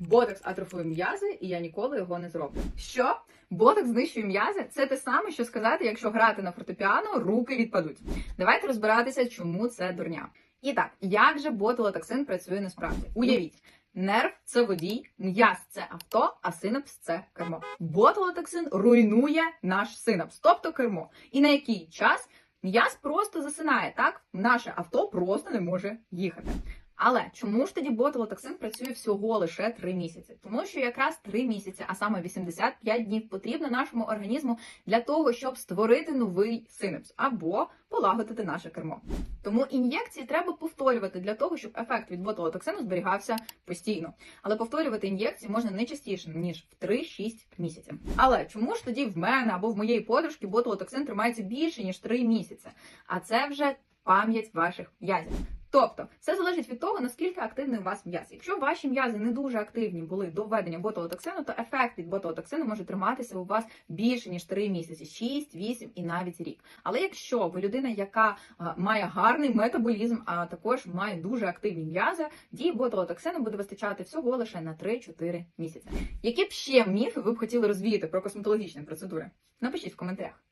Ботокс атрофує м'язи, і я ніколи його не зроблю. Що? Ботокс знищує м'язи? Це те саме, що сказати, якщо грати на фортепіано, руки відпадуть. Давайте розбиратися, чому це дурня. І так, як же ботулотоксин працює насправді? Уявіть. Нерв це водій, м'яз це авто, а синапс це кермо. Ботулотоксин руйнує наш синапс, тобто кермо. І на який час м'яз просто засинає, так? Наше авто просто не може їхати. Але чому ж тоді ботулотоксин працює всього лише 3 місяці? Тому що якраз 3 місяці, а саме 85 днів, потрібно нашому організму для того, щоб створити новий синапс або полагодити наше кермо. Тому ін'єкції треба повторювати для того, щоб ефект від ботулотоксину зберігався постійно. Але повторювати ін'єкції можна не частіше ніж в 3-6 місяців. Але чому ж тоді в мене або в моєї подружки ботулотоксин тримається більше ніж 3 місяці? А це вже пам'ять ваших м'язів. Тобто, все залежить від того, наскільки активний у вас м'яз. Якщо ваші м'язи не дуже активні були до введення ботулотоксину, то ефект від ботулотоксину може триматися у вас більше ніж 3 місяці, 6, 8 і навіть рік. Але якщо ви людина, яка має гарний метаболізм, а також має дуже активні м'язи, дії ботулотоксину буде вистачати всього лише на 3-4 місяці. Які б ще міфи ви б хотіли розвіяти про косметологічні процедури? Напишіть в коментарях.